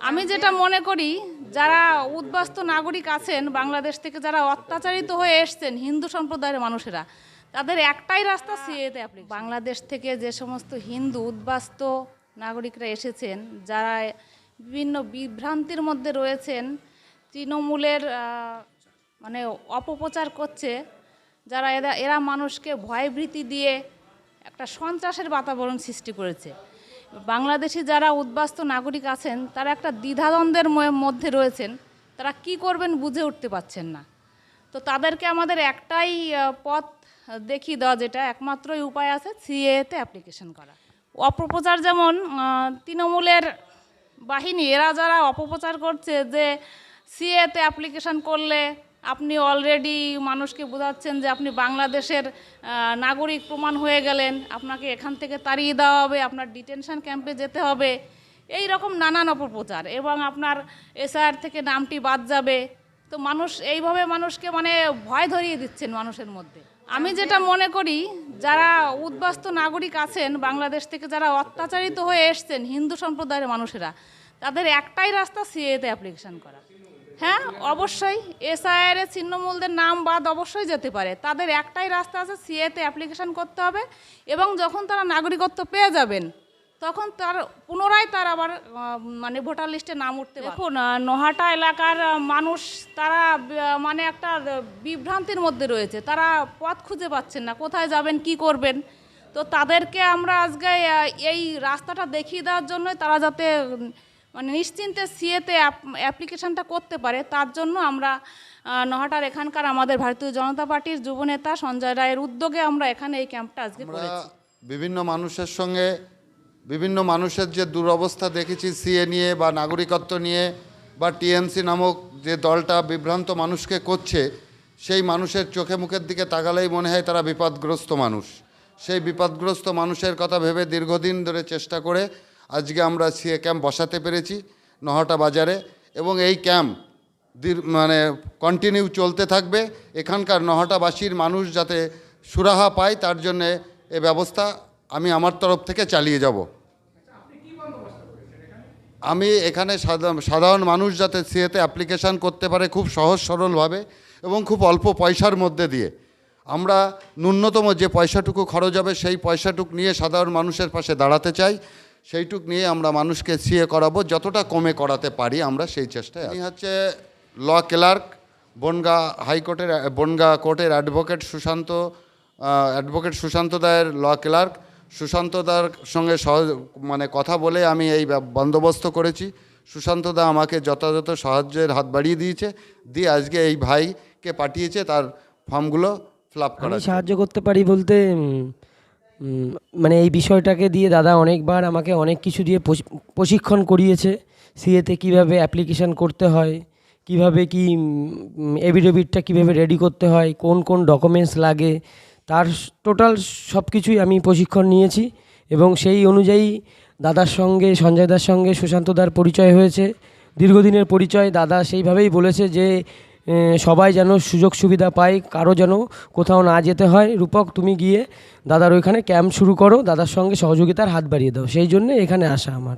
আমি যেটা মনে করি, যারা উদ্বাস্ত নাগরিক আছেন, বাংলাদেশ থেকে যারা অত্যাচারিত হয়ে এসছেন, হিন্দু সম্প্রদায়ের মানুষেরা, তাদের একটাই রাস্তা সিএতে আপনি বাংলাদেশ থেকে যে সমস্ত হিন্দু উদ্বাস্ত নাগরিকরা এসেছেন, যারা বিভিন্ন বিভ্রান্তির মধ্যে রয়েছেন, তৃণমূলের মানে অপপ্রচার করছে, যারা এরা এরা মানুষকে ভয়ভীতি দিয়ে একটা সন্ত্রাসের বাতাবরণ সৃষ্টি করেছে। বাংলাদেশি যারা উদ্বাস্ত নাগরিক আছেন, তারা একটা দ্বিধাদ্বন্দ্বের মধ্যে রয়েছেন। তারা কি করবেন বুঝে উঠতে পারছেন না। তো তাদেরকে আমাদের একটাই পথ দেখিয়ে দেওয়া যেটা, একমাত্রই উপায় আছে সিএতে অ্যাপ্লিকেশন করা। অপপ্রচার যেমন তৃণমূলের বাহিনী, এরা যারা অপপ্রচার করছে যে সিএতে অ্যাপ্লিকেশন করলে আপনি অলরেডি মানুষকে বোঝাচ্ছেন যে আপনি বাংলাদেশের নাগরিক প্রমাণ হয়ে গেলেন। আপনাকে এখান থেকে তাড়িয়ে দেওয়া হবে, আপনার ডিটেনশন ক্যাম্পে যেতে হবে। এই রকম নানান অপপ্রচার এবং আপনার এসআর থেকে নামটি বাদ যাবে। তো মানুষ এইভাবে মানুষকে মানে ভয় ধরিয়ে দিচ্ছেন মানুষের মধ্যে। আমি যেটা মনে করি, যারা উদ্বাস্ত নাগরিক আছেন, বাংলাদেশ থেকে যারা অত্যাচারিত হয়ে এসছেন, হিন্দু সম্প্রদায়ের মানুষেরা তাদের একটাই রাস্তা, সিএতে অ্যাপ্লিকেশন করা। হ্যাঁ অবশ্যই এসআইআর এর ছিন্নমূলদের নাম বাদ অবশ্যই যেতে পারে। তাদের একটাই রাস্তা আছে, সিএতে অ্যাপ্লিকেশন করতে হবে এবং যখন তারা নাগরিকত্ব পেয়ে যাবেন, তখন তার পুনরায় তার আবার মানে ভোটার লিস্টে নাম উঠতে। দেখুন নোহাটা এলাকার মানুষ, তারা মানে একটা বিভ্রান্তির মধ্যে রয়েছে। তারা পথ খুঁজে পাচ্ছেন না, কোথায় যাবেন, কি করবেন? তো তাদেরকে আমরা আজকে এই রাস্তাটা দেখিয়ে দেওয়ার জন্যই তারা যাতে মানে নিশ্চিন্তে সিএতে অ্যাপ্লিকেশনটা করতে পারে তার জন্য আমরা নহাটার এখানকার আমাদের ভারতীয় জনতা পার্টির যুবনেতা সঞ্জয় রায়ের উদ্যোগে আমরা এখানে এই ক্যাম্পটা আজকে করেছি। বিভিন্ন মানুষের সঙ্গে বিভিন্ন মানুষের যে দুরবস্থা দেখেছি সিএ নিয়ে বা নাগরিকত্ব নিয়ে বা টিএমসি নামক যে দলটা বিভ্রান্ত মানুষকে করছে সেই মানুষের চোখে মুখের দিকে তাকালেই মনে হয় তারা বিপদগ্রস্ত মানুষ। সেই বিপদগ্রস্ত মানুষের কথা ভেবে দীর্ঘদিন ধরে চেষ্টা করে আজকে আমরা সিএ ক্যাম্প বসাতে পেরেছি নহটা বাজারে এবং এই ক্যাম্প মানে কন্টিনিউ চলতে থাকবে। এখানকার নহটাবাসীর মানুষ যাতে সুরাহা পায় তার জন্যে এ ব্যবস্থা আমি আমার তরফ থেকে চালিয়ে যাব। আমি এখানে সাধা- সাধারণ মানুষ যাতে সিএতে অ্যাপ্লিকেশান করতে পারে খুব সহজ সরলভাবে এবং খুব অল্প পয়সার মধ্যে দিয়ে। আমরা ন্যূনতম যে পয়সাটুকু খরচ হবে সেই পয়সাটুক নিয়ে সাধারণ মানুষের পাশে দাঁড়াতে চাই। সেইটুক নিয়ে আমরা মানুষকে সিএ করাবো যতটা কমে করাতে পারি আমরা সেই চেষ্টায় আমি হচ্ছে ল ক্লার্ক বনগা হাইকোর্টের বনগা কোর্টের অ্যাডভোকেট সুশান্ত অ্যাডভোকেট সুশান্ত দায়ের ল ক্লার্ক। সুশান্ত দার সঙ্গে সহজ মানে কথা বলে আমি এই বন্দোবস্ত করেছি। সুশান্ত দা আমাকে যথাযথ সাহায্যের হাত বাড়িয়ে দিয়েছে দিয়ে আজকে এই ভাইকে পাঠিয়েছে তার ফর্মগুলো ফিল আপ আমি করা সাহায্য করতে পারি বলতে মানে এই বিষয়টাকে দিয়ে দাদা অনেকবার আমাকে অনেক কিছু দিয়ে প্রশিক্ষণ করিয়েছে, সিএতে কীভাবে অ্যাপ্লিকেশন করতে হয়, কীভাবে কি এভিডেভিটটা কীভাবে রেডি করতে হয়, কোন কোন ডকুমেন্টস লাগে, তার টোটাল সব কিছুই আমি প্রশিক্ষণ নিয়েছি এবং সেই অনুযায়ী দাদার সঙ্গে সঞ্জয় দার সঙ্গে সুশান্ত দার পরিচয় হয়েছে। দীর্ঘদিনের পরিচয়, দাদা সেইভাবেই বলেছে যে সবাই যেন সুযোগ সুবিধা পায়, কারও যেন কোথাও না যেতে হয়। রূপক, তুমি গিয়ে দাদার ওইখানে ক্যাম্প শুরু করো, দাদার সঙ্গে সহযোগিতার হাত বাড়িয়ে দাও। সেই জন্য এখানে আসা আমার।